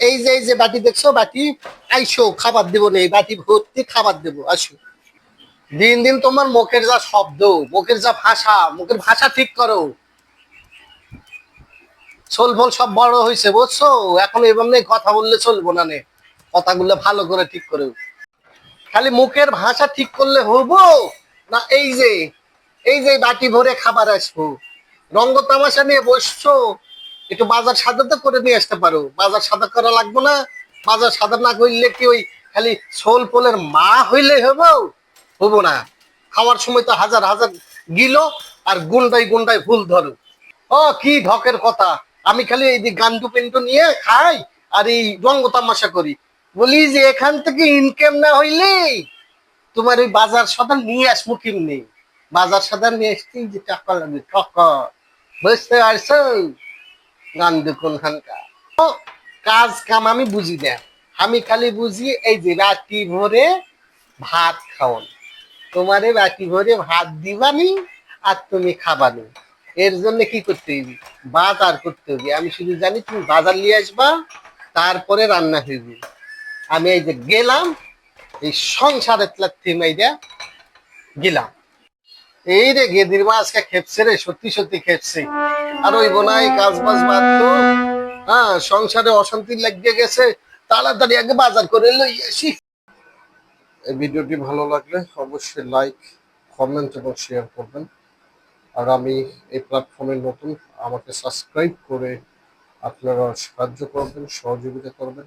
এই যে এই যে বাটি দেখছ, বাটি, আইসো, খাবার দেবো না, এই বাটি ভর্তি খাবার দেবো, আসো। দিন দিন তোমার মুখের যা শব্দ, মুখের যা ভাষা, মুখের ভাষা ঠিক করো। সোল ফল সব বড় হয়েছে, বুঝছ? এখন এভাবে কথা বললে চলবো না নে। কথাগুলো ভালো করে ঠিক করে। খালি মুখের ভাষা ঠিক করলে হব? না, এই যে এই যে বাটি ভরে খাবার আসব। রঙ্গ তামাশা নিয়ে বসছো? একটু বাজার সাদা তো করে নিয়ে আসতে পারো। বাজার সাদা করা লাগবে না। বাজার সাদা না করলে কি ওই খালি সোল পোলের মা হইলে হব? হব না। খাওয়ার সময় তো হাজার হাজার গিলো আর গুন্ডাই গুন্ডাই ভুল ধরো। ও, কি ঢকের কথা। আমি খালি এই যে গান্ডু পেন্টু নিয়ে খাই আর এই রঙ্গ তামাশা করি। বলি যে এখান থেকে ইনকাম না হইলে তোমার ওই বাজার সদান নিয়ে আসব কিমনি? বাজার সদান নিয়ে আসতেই যে টাকা লাগবে টাকা। বুঝতে পারছ? গান্ডু কোনখানকার ও, কাজ কাম আমি বুঝি না। আমি খালি বুঝি এই যে রাতি ভরে ভাত খাওয়ান তোমারে রাতি ভরে ভাত দিবানি আর তুমি খাবানি। এর জন্য কি করতে হইবে? বাজার করতে হবে আমি শুধু জানি তুমি বাজার নিয়ে আসবা তারপরে রান্না হইবে। আমি এই যে গেলাম এই সংসারের থিমাইটা গেলাম। এই রে গেদির মা আজকে খেপছে রে, সত্যি সত্যি খেপছে। আর ওই বোনাই কাজ বাজ বাদ তো হ্যাঁ সংসারে অশান্তি লাগিয়ে গেছে, তাড়াতাড়ি আগে বাজার করে লই আসি। এই ভিডিওটি ভালো লাগলে অবশ্যই লাইক কমেন্ট এবং শেয়ার করবেন। আর আমি এই প্ল্যাটফর্মে নতুন, আমাকে সাবস্ক্রাইব করে আপনারা সাহায্য করবেন, সহযোগিতা করবেন।